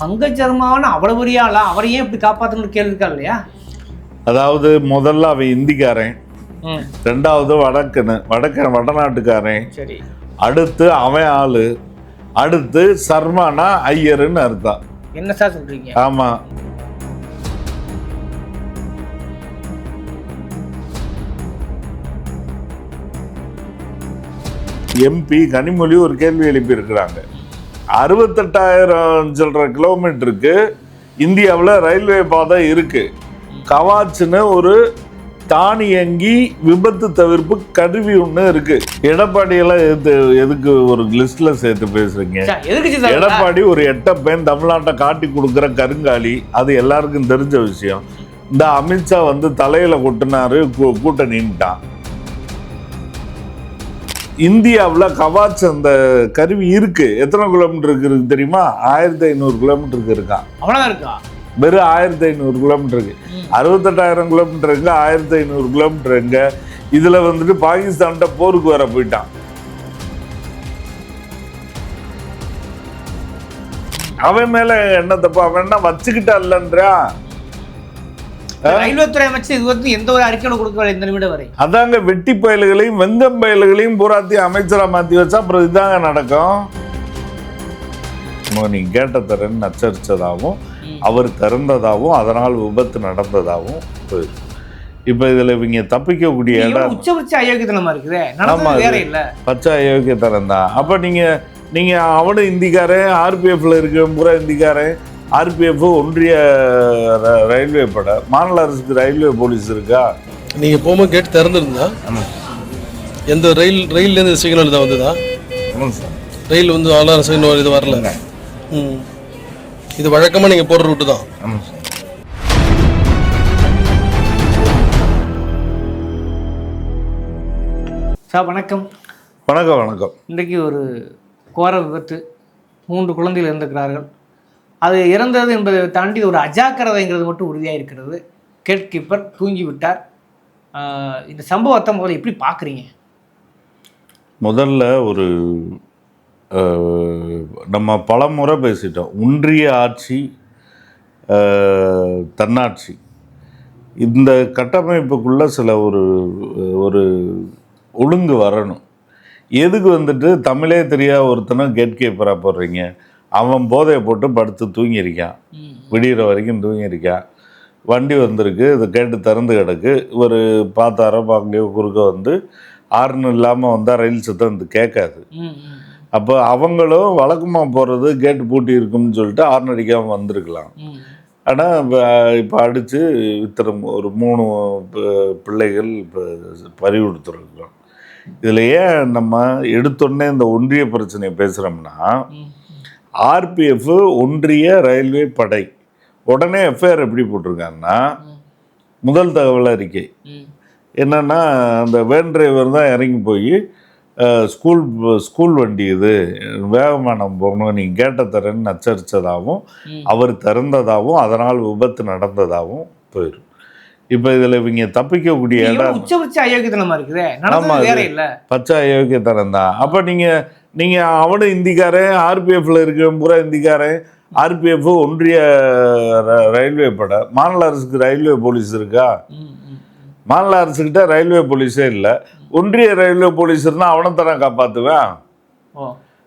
பங்கஜ் சர்மாவான அவ்வளவு பெரிய ஆளா அவரை ஏன் இப்படி காப்பாற்றணும்னு கேள்வி இருக்கா இல்லையா? அதாவது முதல்ல அவன் இந்திக்காரன். ரெண்டாவது வடக்குன்னு வடக்க வடநாட்டுக்காரன். சரி. அடுத்து அவன் ஆளு. அடுத்து சர்மானா ஐயருன்னு அர்த்தம். என்ன சார் சொல்றீங்க? ஆமா. எம்பி கனிமொழி ஒரு கேள்வி எழுப்பி இருக்கிறாங்க அறுபத்தெட்டாயிரம் சில்லற கிலோமீட்டருக்கு இந்தியாவில் ரயில்வே பாதை இருக்கு. கவாச்சுன்னு ஒரு தானியங்கி விபத்து தவிர்ப்பு கருவி ஒன்று இருக்கு. எடப்பாடியெல்லாம் எது எதுக்கு ஒரு லிஸ்ட்ல சேர்த்து பேசுறீங்க? எடப்பாடி ஒரு எட்ட பெண் தமிழ்நாட்டை காட்டி கொடுக்குற கருங்காலி அது எல்லாருக்கும் தெரிஞ்ச விஷயம். இந்த அமித்ஷா வந்து தலையில கொட்டினாரு கூட்டணின்ட்டான். இந்தியாவில் கவாச் அந்த கருவி இருக்கு. எத்தனை கிலோமீட்டருக்கு இருக்கு தெரியுமா? ஆயிரத்தி ஐநூறு கிலோமீட்டருக்கு இருக்கான் அவ்வளவுதான் இருக்கா? வெறும் ஆயிரத்தி ஐநூறு கிலோமீட்டருக்கு அறுபத்தெட்டாயிரம் கிலோமீட்டர் எங்க? ஆயிரத்தி ஐநூறு கிலோமீட்டர் எங்க? இதுல வந்துட்டு பாகிஸ்தான்கிட்ட போருக்கு வர போயிட்டான். அவன் மேல என்ன தப்பு? அவன் என்ன வச்சுக்கிட்டா இல்லன்றா ரயில்வே துறை அமைச்சர் இது வந்து எந்த ஒரு அறிக்கையும் கொடுக்கவில்லை இந்த நிமிடம் வரை. அதாங்க வெட்டி பயல்களையும் வெந்தம் பயல்களையும் பூராத்தையும் அமைச்சரா மாத்தி வச்சா அப்புறம் இதாங்க நடக்கும். நீ கேட்ட தரேன்னு நச்சரிச்சதாகவும் ம். அவர் திறந்ததாகவும் அதனால் விபத்து நடந்ததாகவும் போயிருக்கு இப்போ இதுல இவங்க தப்பிக்கக்கூடிய இடம் உச்சபட்ச அயோக்கியத்தனமா இருக்குதே? ஆமா, நடந்தது அது- வேற இல்ல. பச்சை அயோக்கியத்தனம் தான் அப்போ நீங்கள் நீங்கள் அவனும் இந்திக்காரன் ஆர்பிஎஃப்ல இருக்க பூரா இந்திக்காரன். ஆர்பிஎஃப் ஒன்றிய ர- ரயில்வே படை மாநில அரசுக்கு ரயில்வே போலீஸ் இருக்கா? நீங்கள் போகும்போது கேட் திறந்துருந்தா எந்த ரயில் ரயில்லேருந்து சிக்னல் தான் வந்ததா? ஆமாம் சார். ரயில் வந்து அலாரம் சிக்னல் இது வரல. ம். இது வழக்கமாக நீங்கள் போடுற ரூட்டு தான். சார் வணக்கம். வணக்கம் வணக்கம். இன்றைக்கு ஒரு கோர விபத்து. மூன்று குழந்தைகள் இறந்திருக்கிறார்கள். அது இறந்தது என்பதை தாண்டி ஒரு அஜாக்கிரதைங்கிறது மட்டும் உறுதியாக இருக்கிறது. கேட் கீப்பர் தூங்கி விட்டார் இந்த சம்பவத்தை முதல்ல எப்படி பார்க்குறீங்க? முதல்ல ஒரு நம்ம பல முறை பேசிட்டோம். ஒன்றிய ஆட்சி தன்னாட்சி. இந்த கட்டமைப்புக்குள்ளே சில ஒரு ஒரு ஒழுங்கு வரணும். எதுக்கு வந்துட்டு தமிழே தெரியாத ஒருத்தனை கேட் கீப்பராக போடுறீங்க? அவன் போதையை போட்டு படுத்து தூங்கியிருக்கான். விடிகிற வரைக்கும் தூங்கியிருக்கான். வண்டி வந்திருக்கு இது கேட்டு திறந்து கிடக்கு. ஒரு பார்த்தாரோ பார்க்கலையோ குறுக்க வந்து ஆறுன்னு இல்லாமல் வந்தால் ரயில் சத்தம் இது கேட்காது. அப்போ அவங்களும் வழக்கமாக போகிறது கேட்டு பூட்டி இருக்கும்னு சொல்லிட்டு ஆர்ன் அடிக்காமல் வந்திருக்கலாம். ஆனால் இப்போ அடித்து இத்தனை ஒரு மூணு பிள்ளைகள் இப்போ பறி கொடுத்துருக்குறோம். இதில் ஏன் நம்ம எடுத்தோடனே இந்த ஒன்றிய பிரச்சனையை பேசுகிறோம்னா ஆர்பிஎஃப் ஒன்றிய ரயில்வே படை. உடனே எஃப்ஐஆர் எப்படி போட்டிருக்காங்கன்னா முதல் தகவல் அறிக்கை. என்னன்னா அந்த வேன் டிரைவர் தான் இறங்கி போய் ஸ்கூல் ஸ்கூல் வண்டி இது வேகமாக நம்ம போகணும் நீ கேட்ட தரேன்னு நச்சரித்ததாகவும். அவர் திறந்ததாகவும் அதனால் விபத்து நடந்ததாகவும் போயிடும் இப்போ இதில் இவங்க தப்பிக்கக்கூடிய இடம் உச்சபட்ச அயோக்கியத்தனமா இருக்குதே? ஆமா, நடந்தது அது- வேற இல்ல. பச்சை அயோக்கியத்தனம் தான். அப்போ நீங்கள் நீங்கள் அவனும் இந்திக்காரன் ஆர்பிஎஃப்ல இருக்க பூரா இந்திக்காரன் ஆர்பிஎஃப் ஒன்றிய ரயில்வே படை. மாநில அரசுக்கு ரயில்வே போலீஸ் இருக்கா. மாநில அரசுக்கிட்ட ரயில்வே போலீஸே இல்லை. ஒன்றிய ரயில்வே போலீஸ் இருந்தால் அவனை தானே காப்பாற்றுவேன்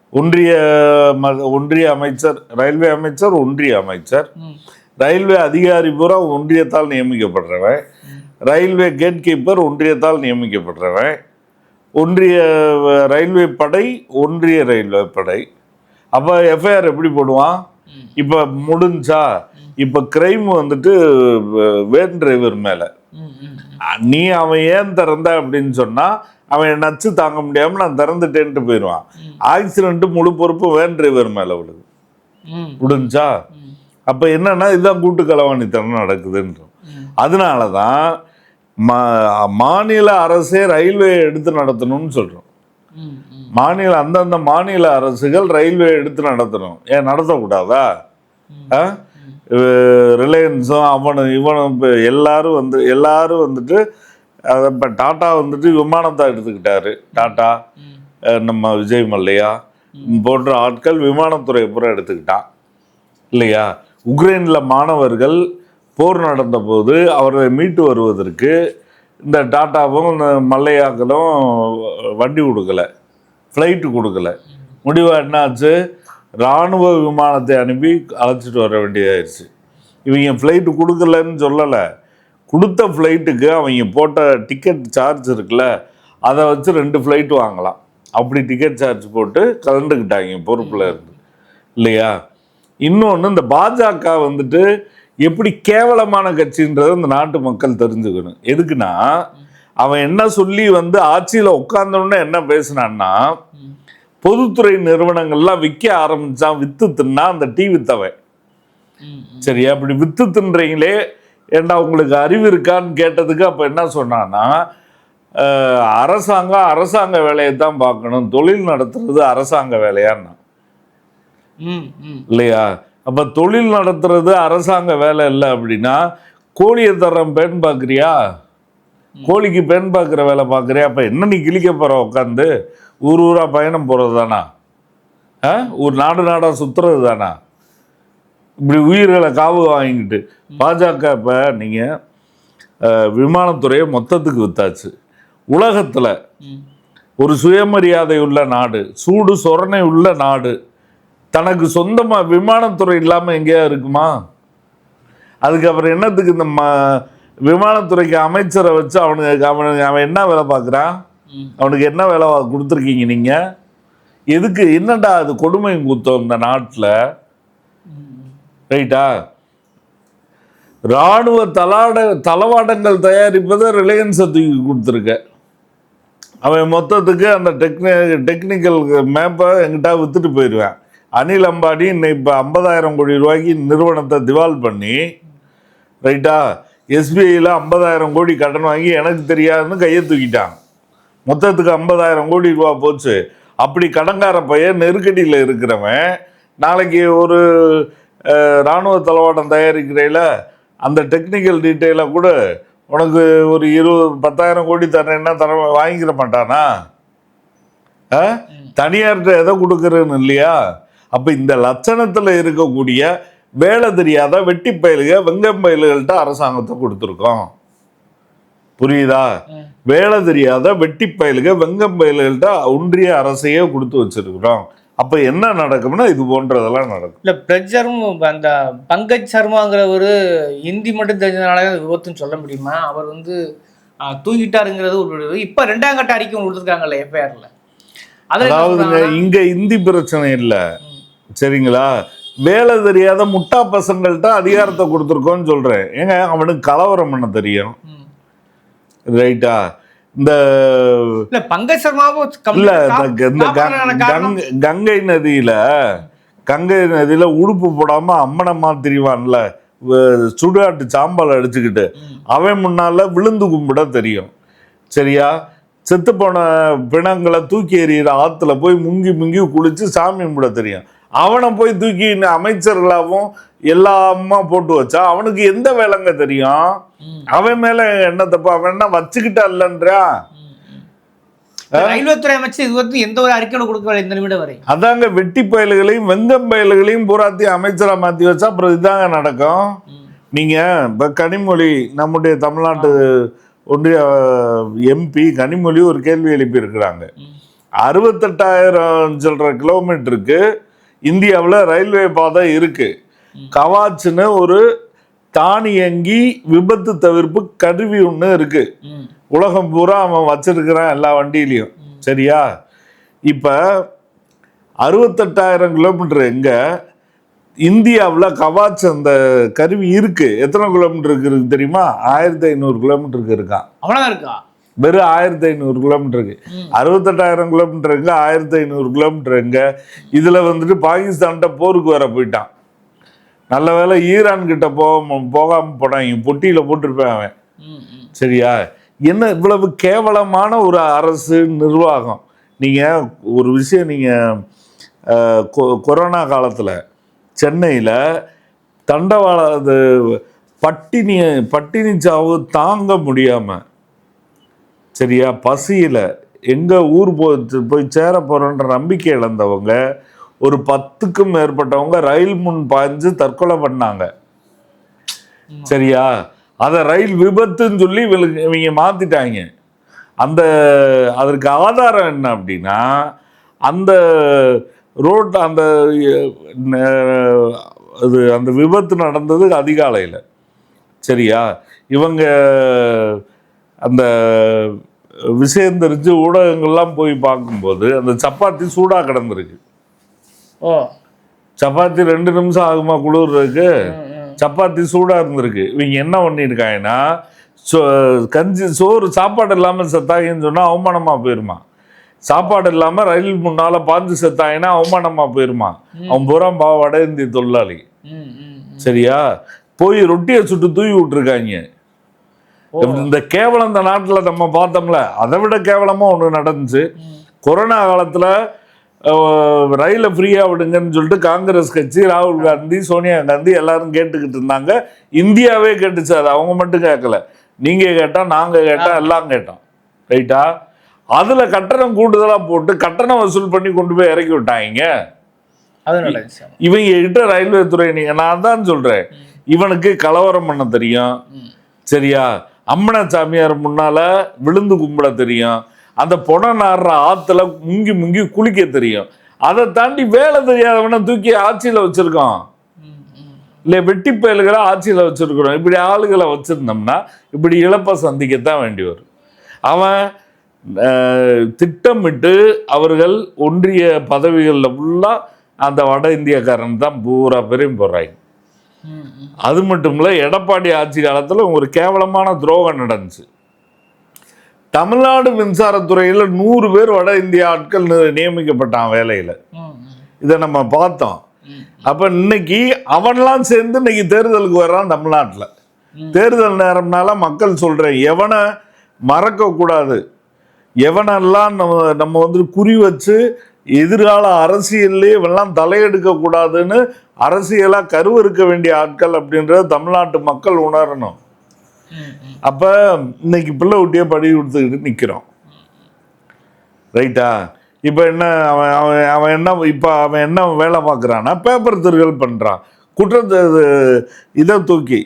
ஒன்றிய ம- ஒன்றிய அமைச்சர் ரயில்வே அமைச்சர் ஒன்றிய அமைச்சர். ரயில்வே அதிகாரி பூரா ஒன்றியத்தால் நியமிக்கப்படுறவன். ரயில்வே கேட் கீப்பர் ஒன்றியத்தால் நியமிக்கப்படுறவன் ஒன்றிய ரயில்வே படை ஒன்றிய ரயில்வே படை. அப்போ எஃப்ஐஆர் எப்படி போடுவான். இப்போ முடிஞ்சா இப்போ கிரைம் வந்துட்டு வேன் டிரைவர் மேலே. நீ அவன் ஏன் திறந்த அப்படின்னு சொன்னா அவன் நச்சு தாங்க முடியாம நான் திறந்துட்டேன்ட்டு போயிடுவான். ஆக்சிடென்ட் முழு பொறுப்பு வேன் டிரைவர் மேல விழுது. முடிஞ்சா? அப்ப என்னன்னா இதுதான் கூட்டு களவாணித்தனம் நடக்குதுன்றோம் ம். அதனாலதான் மா மாநில அரசே ரயில்வே எடுத்து நடத்தணும்னு சொல்றோம். ம், ம். மாநில அந்தந்த மாநில அரசுகள் ரயில்வே எடுத்து நடத்தணும். ஏன் நடத்தக்கூடாதா? ரிலையன்ஸும் அவனும் இவனும் இப்போ எல்லாரும் வந்து எல்லாரும் வந்துட்டு அதை இப்போ டாட்டா வந்துட்டு விமானத்தை எடுத்துக்கிட்டாரு. டாட்டா ம். நம்ம விஜய் மல்லையா? போன்ற ஆட்கள் விமானத்துறை பூரா எடுத்துக்கிட்டான். இல்லையா? உக்ரைனில் மாணவர்கள் போர் நடந்தபோது அவர்களை மீட்டு வருவதற்கு இந்த டாட்டாவும் இந்த மல்லையாக்களும் வண்டி கொடுக்கல ஃப்ளைட்டு கொடுக்கல. முடிவாக என்னாச்சு? இராணுவ விமானத்தை அனுப்பி அழைச்சிட்டு வர வேண்டியதாயிருச்சு. இவங்க ஃப்ளைட்டு கொடுக்கலன்னு சொல்லலை. கொடுத்த ஃப்ளைட்டுக்கு அவங்க போட்ட டிக்கெட் சார்ஜ் இருக்குல்ல அதை வச்சு ரெண்டு ஃப்ளைட் வாங்கலாம். அப்படி டிக்கெட் சார்ஜ் போட்டு கலந்துக்கிட்டாங்க பொறுப்பில் இருந்து. இல்லையா? இன்னொன்று இந்த பாஜக வந்துட்டு எப்படி கேவலமான கட்சின்றதை இந்த நாட்டு மக்கள் தெரிஞ்சுக்கணும். எதுக்குன்னா அவன் என்ன சொல்லி வந்து ஆட்சியில் உட்கார்ந்தோடனே என்ன பேசினான்னா பொதுத்துறை நிறுவனங்கள்லாம் விற்க ஆரம்பிச்சான் வித்து தின்னா அந்த டீ வித்தவன். ம், சரியா? அப்படி வித்து தின்றீங்களே ஏண்டா உங்களுக்கு அறிவு இருக்கான்னு கேட்டதுக்கு அப்போ என்ன சொன்னான்னா அரசாங்கம் அரசாங்க வேலையை தான் பார்க்கணும். தொழில் நடத்துறது அரசாங்க வேலையான்னா. இல்லையா? அப்போ தொழில் நடத்துறது அரசாங்க வேலை இல்லை அப்படின்னா கோழியை தர்றேன் பெண் பார்க்குறியா கோழிக்கு பெண் பார்க்குற வேலை பார்க்குறியா அப்போ என்ன நீ கிழிக்க போகிற உட்காந்து ஊர் ஊராக பயணம் போகிறது தானா ஆ? ஒரு நாடு நாடாக சுற்றுறது தானா இப்படி உயிர்களை காவு வாங்கிக்கிட்டு பாஜக இப்போ நீங்கள் விமானத்துறையை மொத்தத்துக்கு வித்தாச்சு. உலகத்தில். ஒரு சுயமரியாதை உள்ள நாடு சூடு சொரணை உள்ள நாடு தனக்கு சொந்தமா விமானத்துறை இல்லாம எங்கேயா இருக்குமா? அதுக்கப்புறம் என்னத்துக்கு இந்த ம விமானத்துறைக்கு அமைச்சரை வச்சு அவனுக்கு அவனுக்கு அவன் என்ன வேலை பார்க்குறான். அவனுக்கு என்ன வேலை கொடுத்துருக்கீங்க நீங்க? எதுக்கு என்னடா அது கொடுமை குத்தம் இந்த நாட்டில்? ரைட்டா? இராணுவ தலாட தளவாடங்கள் தயாரிப்பதை ரிலையன்ஸை தூக்கி கொடுத்துருக்க. அவன் மொத்தத்துக்கு அந்த டெக்னி டெக்னிக்கல் மேப்பை எங்கிட்ட வித்துட்டு போயிடுவேன். அனில் அம்பானி இன்னைக்கு இப்போ ஐம்பதாயிரம் கோடி ரூபாய்க்கு நிறுவனத்தை திவால் பண்ணி ரைட்டா? எஸ்பிஐயில் ஐம்பதாயிரம் கோடி கடன் வாங்கி எனக்கு தெரியாதுன்னு கையை தூக்கிட்டான் மொத்தத்துக்கு ஐம்பதாயிரம் கோடி ரூபா போச்சு. அப்படி கடங்கார பையன் நெருக்கடியில் இருக்கிறவன் நாளைக்கு ஒரு இராணுவ தளவாடம் தயாரிக்கிறையில அந்த டெக்னிக்கல் டீட்டெயிலை கூட உனக்கு ஒரு இருபது பத்தாயிரம் கோடி தரேன்னா தர வாங்கிக்கிற மாட்டானா? ஆ? தனியார்கிட்ட எதை கொடுக்குறேன்னு இல்லையா? அப்போ இந்த லட்சணத்தில் இருக்கக்கூடிய வேலை தெரியாத வெட்டி பயலுக வெங்கம் பயலுகள்கிட்ட அரசாங்கத்தை கொடுத்துருக்கோம். புரியுதா. வேலை தெரியாத வெட்டி பயலுக வெங்கம் பயலுகள்கிட்ட ஒன்றிய அரசையே கொடுத்து வச்சிருக்கிறோம். அப்போ என்ன நடக்கும்னா இது போன்றதெல்லாம் நடக்கும். இல்ல பிரஜரும் அந்த பங்கஜ் சர்மாங்கிறவர் ஹிந்தி மட்டும் தெரிஞ்சதுனால தான் விபத்துன்னு சொல்ல முடியுமா? அவர் வந்து தூங்கிட்டாருங்கிறது ஒரு. இப்ப ரெண்டாம் கட்ட அறிக்கை ஒன்று கொடுத்துருக்காங்கல்ல எஃப்ஐஆர்ல அதாவதுங்க இங்க இந்தி பிரச்சனை இல்லை. சரிங்களா? வேலை தெரியாத முட்டா பசங்கள்கிட்ட அதிகாரத்தை கொடுத்துருக்கோன்னு சொல்றேன். ஏங்க அவனுக்கு கலவரம் பண்ண தெரியும். ரைட்டா? இந்த இல்ல இந்த- கங்கை நதியில கங்கை நதியில உடுப்பு போடாம அம்மனம்மா திரிவான்ல சுடுகாட்டு சாம்பல் அடிச்சுக்கிட்டு. அவன் முன்னால விழுந்து கும்பிட தெரியும். சரியா? செத்து போன பிணங்களை தூக்கி எறிகிற ஆத்துல போய் முங்கி முங்கி குளிச்சு சாமி கும்பிட தெரியும். அவனை போய் தூக்கி அமைச்சர்களாகவும் எல்லா அம்மா போட்டு வச்சா அவனுக்கு எந்த வேலைங்க தெரியும். அவன் மேல என்ன தப்பு? அவன் என்ன வச்சுக்கிட்டா இல்லைன்றா? ரயில்வே துறை அமைச்சர் இது வந்து எந்த ஒரு அறிக்கையோட கொடுக்கவில்லை இந்த நிமிடம் வரை. அதாங்க வெட்டி பயல்களையும் வெங்கம் பயல்களையும் பூராத்தையும் அமைச்சரா மாத்தி வச்சா அப்புறம் இதாங்க நடக்கும். நீங்க இப்ப கனிமொழி நம்முடைய தமிழ்நாட்டு ஒன்றிய எம்பி கனிமொழி ஒரு கேள்வி எழுப்பி இருக்கிறாங்க அறுபத்தெட்டாயிரம் சில்லற கிலோமீட்டருக்கு இந்தியாவில் ரயில்வே பாதை இருக்கு. கவாச்சுன்னு ஒரு தானியங்கி விபத்து தவிர்ப்பு கருவி ஒன்று இருக்கு. உலகம் பூரா அவன் வச்சிருக்கிறான் எல்லா வண்டியிலையும். சரியா? இப்போ அறுபத்தெட்டாயிரம் கிலோமீட்டர் எங்க? இந்தியாவில் கவாச் அந்த கருவி இருக்கு. எத்தனை கிலோமீட்டருக்கு இருக்கு தெரியுமா? ஆயிரத்தி ஐநூறு கிலோமீட்டருக்கு இருக்கான். அவ்வளவுதான் இருக்கா? வெறும் ஆயிரத்தி ஐநூறு கிலோமீட்டருக்கு. அறுபத்தெட்டாயிரம் கிலோமீட்டர் எங்க ஆயிரத்தி ஐநூறு கிலோமீட்டர் எங்க இதுல வந்துட்டு பாகிஸ்தான்கிட்ட போருக்கு வர போயிட்டான். நல்ல வேளை ஈரான் கிட்ட போக போகாம போனாங்க பொட்டியில போட்டிருப்பேன் அவன். சரியா? என்ன இவ்வளவு கேவலமான ஒரு அரசு நிர்வாகம். நீங்கள் ஒரு விஷயம் நீங்கள் கொரோனா காலத்தில் சென்னையில் தண்டவாள அது பட்டினி பட்டினி சாவு தாங்க முடியாமல் சரியா? பசியில். எங்கே ஊர் போய் போய் சேர போகிறோன்ற நம்பிக்கை இழந்தவங்க ஒரு பத்துக்கும் மேற்பட்டவங்க ரயில் முன் பாய்ஞ்சு தற்கொலை பண்ணாங்க. சரியா? அதை ரயில் விபத்துன்னு சொல்லி இவங்களுக்கு இவங்க மாத்திட்டாங்க. அந்த அதற்கு ஆதாரம் என்ன அப்படின்னா அந்த ரோட் அந்த அது அந்த விபத்து நடந்தது அதிகாலையில். சரியா? இவங்க அந்த விஷயம் தெரிஞ்சு ஊடகங்கள்லாம் போய் பார்க்கும்போது அந்த சப்பாத்தி சூடாக கிடந்திருக்கு. ஓ. சப்பாத்தி ரெண்டு நிமிஷம் ஆகுமா குளிர்றதுக்கு? சப்பாத்தி சூடாக இருந்திருக்கு. இவங்க என்ன பண்ணியிருக்காங்கன்னா சோ- கஞ்சி சோறு சாப்பாடு இல்லாமல் செத்தாங்கன்னு சொன்னால் அவமானமாக போயிருமா? சாப்பாடு இல்லாமல் ரயில் முன்னால் பாஞ்சு செத்தாங்கன்னா அவமானமாக போயிருமா? அவன் பூரா பா வட இந்திய தொழிலாளி சரியா? போய் ரொட்டியை சுட்டு தூவி விட்டுருக்காங்க. இந்த கேவலம் இந்த நாட்டில் நம்ம பார்த்தோம்ல அதை விட கேவலமாக ஒன்று நடந்துச்சு. கொரோனா காலத்தில் ரயிலை ஃப்ரீயாக விடுங்கன்னு சொல்லிட்டு காங்கிரஸ் கட்சி ராகுல் காந்தி சோனியா காந்தி எல்லாரும் கேட்டுக்கிட்டு இருந்தாங்க. இந்தியாவே கேட்டுச்சு அது அவங்க மட்டும் கேட்கல. நீங்கள் கேட்டால் நாங்கள் கேட்டால் எல்லாம் கேட்டோம். ரைட்டா அதில் கட்டணம் கூடுதலாக போட்டு கட்டணம் வசூல் பண்ணி கொண்டு போய் இறக்கி விட்டாங்க. இவங்க கிட்ட ரயில்வே துறை நீங்க நான் தான் சொல்றேன். இவனுக்கு கலவரம் பண்ண தெரியும். சரியா? அம்மன சாமியார் முன்னால் விழுந்து கும்பிட தெரியும். அந்த பொண நாடுற ஆற்றுல முங்கி முங்கி குளிக்க தெரியும். அதை தாண்டி வேலை தெரியாதவனை தூக்கி ஆட்சியில் வச்சுருக்கோம் இல்லை வெட்டி பயல்களை ஆட்சியில் வச்சிருக்கிறோம். இப்படி ஆளுகளை வச்சிருந்தோம்னா இப்படி இழப்பை சந்திக்கத்தான் வேண்டி வரும். அவன் திட்டமிட்டு அவர்கள் ஒன்றிய பதவிகளில் ஃபுல்லாக அந்த வட இந்தியக்காரன் தான் பூரா பேரையும் போடுறாங்க அது மட்டும் இல்லை எடப்பாடி ஆட்சி காலத்தில் ஒரு கேவலமான துரோகம் நடந்துச்சு. தமிழ்நாடு மின்சாரத்துறையில் நூறு பேர் வட இந்திய ஆட்கள் நியமிக்கப்பட்டான் வேலையில். இதை நம்ம பார்த்தோம். அப்போ அப்ப இன்னைக்கு அவன்லாம் சேர்ந்து இன்னைக்கு தேர்தலுக்கு வர்றான் தமிழ்நாட்டுல. தேர்தல் நேரம்னால மக்கள் சொல்றேன் எவனை மறக்க கூடாது எவனெல்லாம் நம்ம நம்ம வந்து குறி வச்சு எதிர்கால அரசியல்லே இவெல்லாம் தலையெடுக்க கூடாதுன்னு அரசியலா கருவறுக்க வேண்டிய ஆட்கள் அப்படின்றத தமிழ்நாட்டு மக்கள் உணரணும். அப்ப இன்னைக்கு பிள்ளை குட்டியை படி கொடுத்துக்கிட்டு நிக்கிறோம் ரைட்டா? இப்போ என்ன அவன் அவன் அவன் என்ன இப்போ அவன் என்ன வேலை பார்க்குறான்னா பேப்பர் திருகல் பண்ணுறான் குற்றத்தை இது- தூக்கி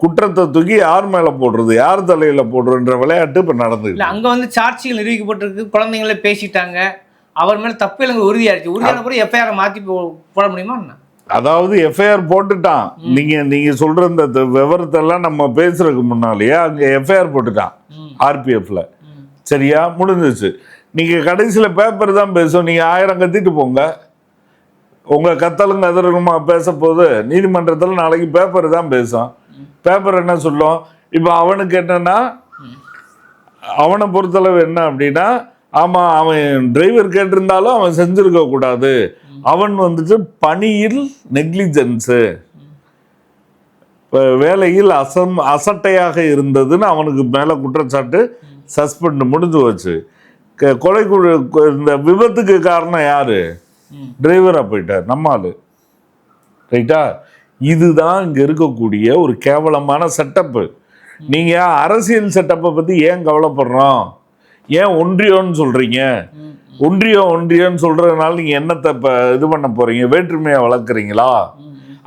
குற்றத்தை தூக்கி யார் மேலே போடுறது யார் தலையில் போடுறன்ற விளையாட்டு இப்போ இல்ல அங்க வந்து சாட்சிகள் நிரூபிக்கப்பட்டிருக்கு குழந்தைங்களே பேசிட்டாங்க. அவர் மேல தப்பு இல்லைங்க உறுதியாயிருச்சு உறுதியான பிறகு எஃப்ஐஆர் மாத்தி போட முடியுமா என்ன? அதாவது எஃப்ஐஆர் போட்டுட்டான். நீங்க நீங்க சொல்ற இந்த த- விவரத்தெல்லாம் நம்ம பேசுறதுக்கு முன்னாலேயே அங்க எஃப்ஐஆர் போட்டுட்டான். ஆர்பிஎஃப்ல. சரியா? முடிஞ்சிச்சு நீங்க கடைசியில பேப்பர் தான் பேசும். நீங்க ஆயிரம் கத்திட்டு போங்க. உங்க கத்தலும் கதறலுமா பேச போது நீதிமன்றத்தில் நாளைக்கு பேப்பர் தான் பேசும். பேப்பர் என்ன சொல்லும்? இப்போ அவனுக்கு என்னன்னா அவனை பொறுத்தளவு என்ன அப்படின்னா ஆமா அவன் டிரைவர் கேட்டிருந்தாலும் அவன் செஞ்சிருக்க கூடாது. அவன் வந்துட்டு பணியில் நெக்லிஜென்ஸு வேலையில் அசம் அசட்டையாக இருந்ததுன்னு அவனுக்கு மேல குற்றச்சாட்டு சஸ்பெண்ட் முடிஞ்சு வச்சு க- கொலை இந்த விபத்துக்கு காரணம் யாரு? ம். டிரைவரா போயிட்டார் நம்ம ஆளு. ரைட்டா இதுதான் இங்க இருக்கக்கூடிய ஒரு கேவலமான செட்டப்பு நீங்க அரசியல் செட்டப்பை பத்தி ஏன் கவலைப்படுறோம்? ஏன் ஒன்றியம்னு சொல்றீங்க? ஒன்றியம் ஒன்றியம்னு சொல்றதுனால நீங்க என்னத்தை இப்போ இது பண்ண போறீங்க? வேற்றுமையை வளர்க்குறீங்களா?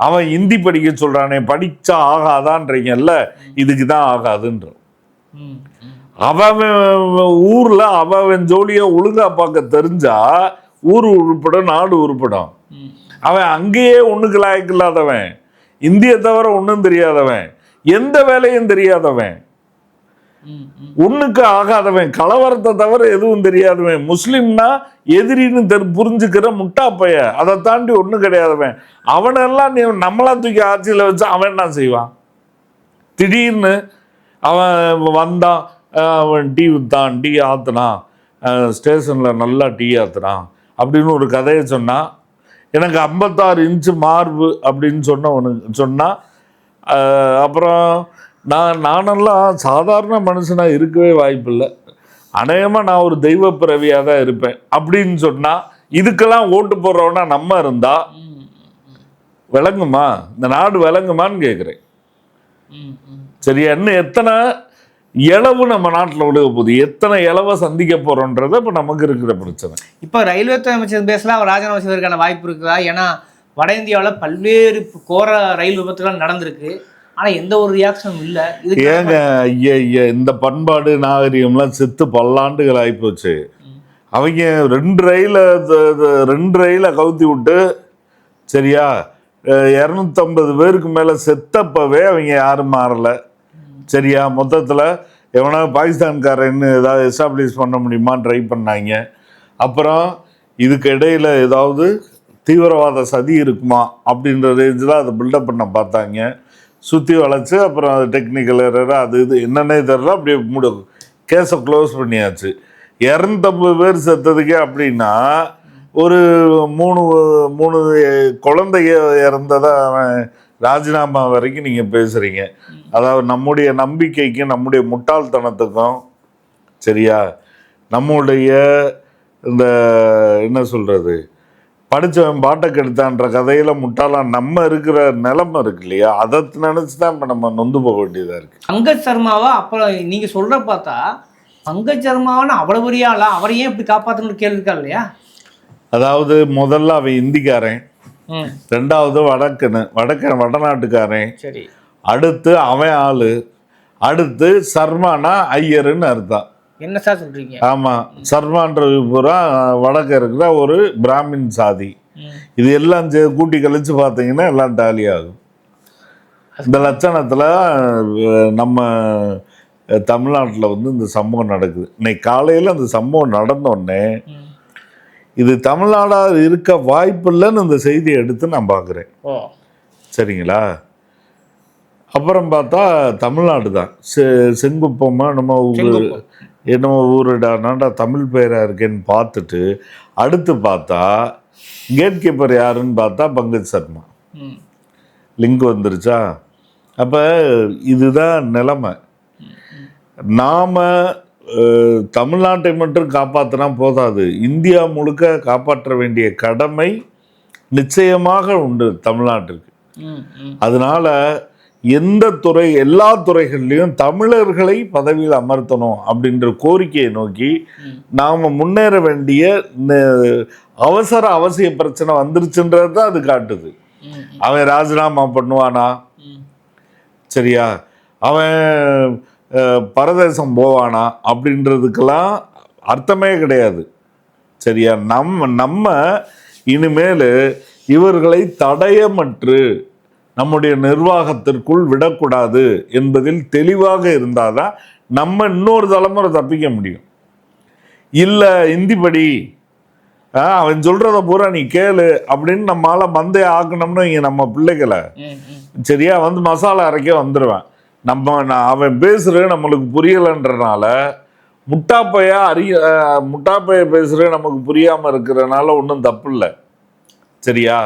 அவன் ஹிந்தி படிக்க சொல்றானே படித்தா ஆகாதான்றீங்கல்ல? இதுக்கு தான் ஆகாதுன்ற அவன் ஊர்ல அவன் ஜோலியை ஒழுங்கா பார்க்க தெரிஞ்சா ஊர் உருப்படும் நாடு உருப்படும். அவன் அங்கேயே ஒன்றுக்கு லாயக்கு இல்லாதவன் இந்திய தவிர ஒன்றும் தெரியாதவன். எந்த வேலையும் தெரியாதவன். ஒண்ணுக்கு ஆகாதவன் கலவரத்தை தவிர எதுவும் தெரியாதவன். முஸ்லீம்னா எதிரின்னு தெரி புரிஞ்சுக்கிற முட்டா பைய. அதை தாண்டி ஒண்ணும் கிடையாதவன். அவனெல்லாம் நீ நம்மளா தூக்கி ஆட்சியில் வச்சு அவன் என்ன செய்வான்? திடீர்னு அவன் வந்தான் அவன் டீ விற்றான் டீ ஆத்துனான் ஸ்டேஷனில் நல்லா டீ ஆத்துனான் அப்படின்னு ஒரு கதையை சொன்னான் எனக்கு ஐம்பத்தாறு இன்ச்சு மார்பு அப்படின்னு சொன்ன சொன்னான் அப்புறம் நான் நானெல்லாம் சாதாரண மனுஷனாக இருக்கவே வாய்ப்பில்லை. அநேகமாக நான் ஒரு தெய்வ பிறவியாக தான் இருப்பேன். அப்படின்னு சொன்னால் இதுக்கெல்லாம் ஓட்டு போடுறவனா நம்ம இருந்தால் விளங்குமா? இந்த நாடு விளங்குமான்னு கேட்குறேன் சரியா இன்னும் எத்தனை இளவு நம்ம நாட்டில் விழுக போகுது? எத்தனை இளவை சந்திக்க போறோன்றத இப்போ நமக்கு இருக்கிற பிரச்சனை. இப்போ ரயில்வே துறை அமைச்சர் பேசலாம் அவர் ராஜினாமா செய்வதற்கான வாய்ப்பு இருக்குதா? ஏன்னா வட இந்தியாவில் பல்வேறு கோர ரயில் விபத்துகள் நடந்திருக்கு. ஆனால் எந்த ஒரு ரியாக்ஷனும் இல்லை. ஏங்க ஐயா ஐயா இந்த பண்பாடு நாகரிகம்லாம் செத்து பல்லாண்டுகள் ஆகிப்போச்சு அவங்க ரெண்டு ரயில ரெண்டு ரயில கவுத்தி விட்டு சரியா இரநூத்தம்பது பேருக்கு மேலே செத்தப்பவே அவங்க யாரும் மாறலை. சரியா மொத்தத்தில் எவனா பாகிஸ்தான்காரன்னு ஏதாவது எஸ்டாப்ளிஷ் பண்ண முடியுமான்னு ட்ரை பண்ணாங்க. அப்புறம் இதுக்கு இடையில ஏதாவது தீவிரவாத சதி இருக்குமா அப்படின்ற ரேஞ்சில் அதை பில்டப் பண்ண பார்த்தாங்க. சுற்றி வளைச்சு அப்புறம் அது டெக்னிக்கல் எரர் அது இது என்னென்ன தெரில அப்படியே மூட கேஸை க்ளோஸ் பண்ணியாச்சு. இரநூத்தம்பது பேர் செத்ததுக்கே அப்படின்னா ஒரு மூணு மூணு குழந்தைய இறந்ததை அவன் ராஜினாமா வரைக்கும் நீங்கள் பேசுகிறீங்க அதாவது நம்முடைய நம்பிக்கைக்கும் நம்முடைய முட்டாள்தனத்துக்கும் சரியா? நம்முடைய இந்த என்ன சொல்கிறது படித்தவன் பாட்டை கெடுத்தான்ற கதையில் முட்டாளாக நம்ம இருக்கிற நிலைமை இருக்கு இல்லையா? அதை நினச்சி தான் இப்போ நம்ம நொந்து போக வேண்டியதாக இருக்குது பங்கஜ் சர்மாவா? அப்புறம் நீங்க சொல்ற பார்த்தா பங்கஜ் சர்மாவான அவ்வளவு பெரிய ஆளா? அவரை ஏன் இப்படி காப்பாற்றணும்னு கேள்வி இருக்கா இல்லையா? அதாவது முதல்ல அவன் இந்திக்காரன். ரெண்டாவது வடக்குன்னு வடக்க வடநாட்டுக்காரன். சரி. அடுத்து அவன் ஆளு. அடுத்து சர்மானா ஐயருன்னு அர்த்தம். என்ன சார் சொல்றீங்க? ஆமாம் சர்மான்றது பூரா வடக்க இருக்கிற ஒரு பிராமின் சாதி. இது எல்லாம் கூட்டி கழிச்சு பார்த்தீங்கன்னா எல்லாம் டாலி ஆகும். இந்த லட்சணத்தில் நம்ம தமிழ்நாட்டில் வந்து இந்த சம்பவம் நடக்குது. இன்னைக்கு காலையில் அந்த சம்பவம் நடந்தோடனே. இது தமிழ்நாடாக இருக்க வாய்ப்பில்லைன்னு இந்த செய்தியை எடுத்து நான் பார்க்குறேன். சரிங்களா? அப்புறம் பார்த்தா தமிழ்நாடு தான். செ செங்குப்பமா நம்ம என்னமோ ஊருடானாண்டா தமிழ் பேராக இருக்கேன்னு பார்த்துட்டு அடுத்து பார்த்தா கேட் கீப்பர் யாருன்னு பார்த்தா பங்கஜ் சர்மா. லிங்க் வந்துருச்சா? அப்போ இதுதான் நிலைமை. நாம் தமிழ்நாட்டை மட்டும் காப்பாற்றினா போதாது. இந்தியா முழுக்க காப்பாற்ற வேண்டிய கடமை நிச்சயமாக உண்டு தமிழ்நாட்டிற்கு அதனால எந்த துறை எல்லா துறைகள்லையும் தமிழர்களை பதவியில் அமர்த்தணும் அப்படின்ற கோரிக்கையை நோக்கி. நாம் முன்னேற வேண்டிய அவசர அவசிய பிரச்சனை வந்துருச்சுன்றது தான் அது காட்டுது. அவன் ராஜினாமா பண்ணுவானா? சரியா? அவன் பரதேசம் போவானா? அப்படின்றதுக்கெல்லாம் அர்த்தமே கிடையாது. சரியா? நம்ம நம்ம இனிமேல் இவர்களை தடயமற்று நம்முடைய நிர்வாகத்திற்குள் விடக்கூடாது என்பதில் தெளிவாக இருந்தாதான் நம்ம இன்னொரு தலைமுறை தப்பிக்க முடியும். இல்லை இந்தி படி அவன் சொல்றத பூரா நீ கேளு அப்படின்னு நம்மளால மந்தைய ஆக்கணும்னு இங்க நம்ம பிள்ளைகளை சரியா வந்து மசாலா அரைக்க வந்துடுவேன் நம்ம நான் அவன் பேசுறது நம்மளுக்கு புரியலைன்றனால முட்டாப்பையா அறிய முட்டாப்பைய பேசுறது நமக்கு புரியாம இருக்கிறனால ஒன்றும் தப்பு இல்லை சரியா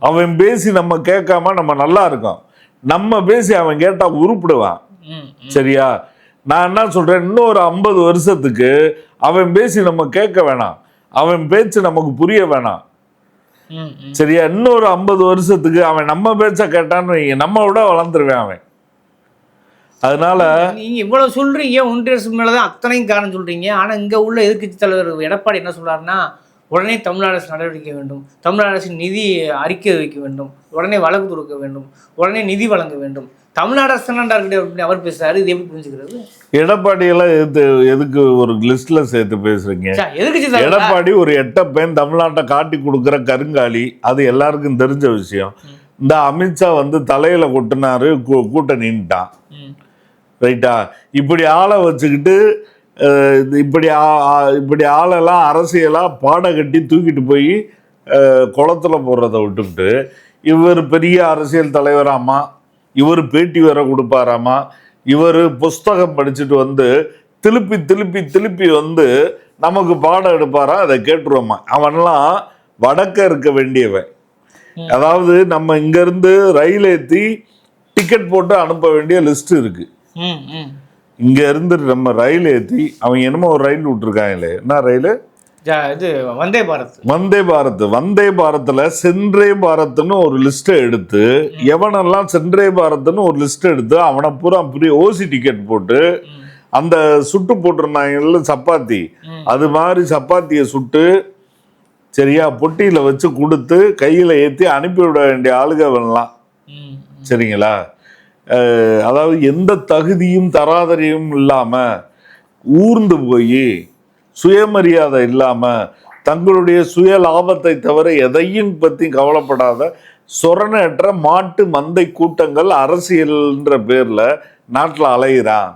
அவன் பேசி நம்ம கேட்காம நம்ம நல்லா இருக்கோம். நம்ம பேசி அவன் கேட்டா உருப்பிடுவான். சரியா? நான் என்ன சொல்றேன்? இன்னும் ஒரு ஐம்பது வருஷத்துக்கு அவன் பேசி நம்ம கேட்க வேணாம். அவன் பேச்சு நமக்கு புரிய வேணாம். சரியா? இன்னொரு ஐம்பது வருஷத்துக்கு அவன் நம்ம பேச்ச கேட்டான்னு வைங்க, நம்ம விட வளர்ந்துருவேன் அவன். அதனால நீங்க இவ்வளவு சொல்றீங்க ஒன்றிய அரசு மேலதான் அத்தனையும் காரணம் சொல்றீங்க. ஆனா இங்க உள்ள எதிர்க்கட்சி தலைவர் எடப்பாடி என்ன சொல்றாருன்னா உடனே தமிழ்நாடு அரசு நடவடிக்கை வேண்டும். தமிழ்நாடு அரசு நிதி அறிக்கை வைக்க வேண்டும். உடனே வழக்கு தொடுக்க வேண்டும். உடனே நிதி வழங்க வேண்டும். தமிழ்நாடு அரசு அவர் பேசுறாரு. இது எப்படி புரிஞ்சுக்கிறது? எடப்பாடியெல்லாம் எதுக்கு எதுக்கு ஒரு லிஸ்ட்ல சேர்த்து பேசுறீங்க? எடப்பாடி ஒரு எட்டப்பேன் தமிழ்நாட்டை காட்டி கொடுக்குற கருங்காலி. அது எல்லாருக்கும் தெரிஞ்ச விஷயம். இந்த அமித்ஷா வந்து தலையில கொட்டினாரு கூட்ட நின்ட்டான் ரைட்டா? இப்படி ஆளை வச்சுக்கிட்டு இப்படி இப்படி ஆளெல்லாம் அரசியலாக பாட கட்டி தூக்கிட்டு போய் குளத்துல போடுறத விட்டுவிட்டு இவர் பெரிய அரசியல் தலைவராமா? இவர் பேட்டி வேற கொடுப்பாராமா? இவர் புஸ்தகம் படிச்சுட்டு வந்து திருப்பி திருப்பி திருப்பி வந்து நமக்கு பாடம் எடுப்பாரா? அதை கேட்டுருவோமா? அவன்லாம் வடக்க இருக்க வேண்டியவன். அதாவது நம்ம இங்கேருந்து ரயில் ஏற்றி டிக்கெட் போட்டு அனுப்ப வேண்டிய லிஸ்ட் இருக்கு. ம், ம். இங்க இருந்து நம்ம ரயில் ஏற்றி அவங்க என்னமோ ஒரு ரயில் விட்டுருக்காங்களே என்ன ரயில்? இது வந்தே பாரத். வந்தே பாரத். வந்தே பாரத்ல சென்றே பாரத்னு ஒரு லிஸ்ட்டை எடுத்து எவனெல்லாம் சென்றே பாரத்னு ஒரு லிஸ்ட் எடுத்து அவனை பூரா புரிய ஓசி டிக்கெட் போட்டு அந்த சுட்டு போட்டிருந்தாங்கல்ல சப்பாத்தி. அது மாதிரி சப்பாத்தியை சுட்டு சரியா பொட்டியில வச்சு கொடுத்து கையில ஏத்தி அனுப்பிவிட வேண்டிய ஆளுக வரலாம். சரிங்களா? அதாவது எந்த தகுதியும் தராதரியும் இல்லாம ஊர்ந்து போய் சுயமரியாதை இல்லாம தங்களுடைய சுய லாபத்தை தவிர எதையும் பத்தி கவலைப்படாத சொரணற்ற மாட்டு மந்தை கூட்டங்கள் அரசியல்ன்ற பேர்ல நாட்டில் அலையிறான்.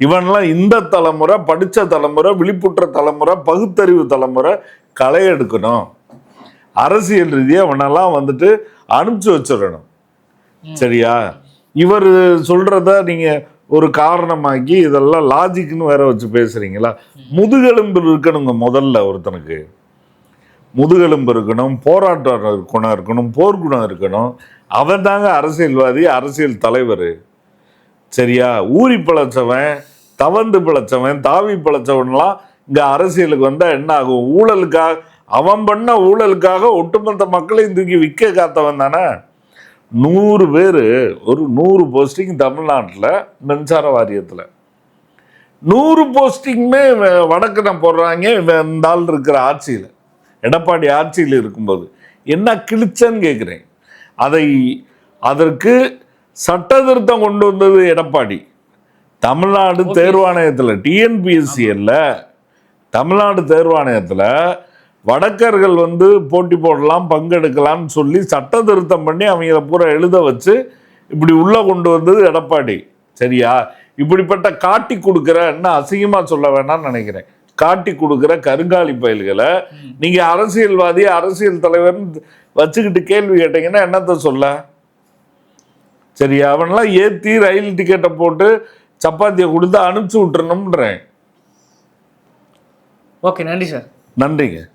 இவன்லாம் இந்த தலைமுறை படிச்ச தலைமுறை விழிப்புற்ற தலைமுறை பகுத்தறிவு தலைமுறை களை எடுக்கணும். அரசியல் ரீதியாக அவனெல்லாம் வந்துட்டு அனுப்பிச்சு வச்சிடணும். சரியா? இவர் சொல்றத நீங்க ஒரு காரணமாக்கி இதெல்லாம் லாஜிக்னு வேற வச்சு பேசுறீங்களா? முதுகெலும்பு இருக்கணுங்க முதல்ல ஒருத்தனுக்கு. முதுகெலும்பு இருக்கணும் போராட்ட குணம் இருக்கணும் போர்க்குணம் இருக்கணும். அவன் தாங்க அரசியல்வாதி அரசியல் தலைவர். சரியா? ஊறி பிழைச்சவன் தவந்து பிழைச்சவன் தாவி பிழைச்சவன்லாம் இங்க அரசியலுக்கு வந்தா என்ன ஆகும்? ஊழலுக்காக அவன் பண்ண ஊழலுக்காக ஒட்டுமொத்த மக்களையும் தூக்கி விற்க காத்தவன் தானே? நூறு பேர் ஒரு நூறு போஸ்டிங் தமிழ்நாட்டில் மின்சார வாரியத்தில். நூறு போஸ்டிங்குமே வடக்குன போடுறாங்க இந்த ஆள் இருக்கிற ஆட்சியில். எடப்பாடி ஆட்சியில் இருக்கும்போது. என்ன கிழிச்சன்னு கேட்குறேன் அதை அதற்கு சட்ட திருத்தம் கொண்டு வந்தது எடப்பாடி. தமிழ்நாடு தேர்வாணையத்தில் டிஎன்பிஎஸ்சி அல்ல தமிழ்நாடு தேர்வாணையத்தில் வடக்கர்கள் வந்து போட்டி போடலாம் பங்கெடுக்கலாம்னு சொல்லி சட்ட திருத்தம் பண்ணி அவங்கள பூரா எழுத வச்சு இப்படி உள்ள கொண்டு வந்தது எடப்பாடி. சரியா? இப்படிப்பட்ட காட்டி கொடுக்குற என்ன அசிங்கமா சொல்ல வேணாம்னு நினைக்கிறேன். காட்டி கொடுக்குற கருங்காலி பயல்களை நீங்க அரசியல்வாதி அரசியல் தலைவர் வச்சுக்கிட்டு கேள்வி கேட்டீங்கன்னா என்னத்த சொல்ல? சரியா? அவன்லாம் ஏத்தி ரயில் டிக்கெட்டை போட்டு சப்பாத்தியை கொடுத்து அனுப்பிச்சு விட்டுறணும்ன்றேன். ஓகே நன்றி சார். நன்றிங்க.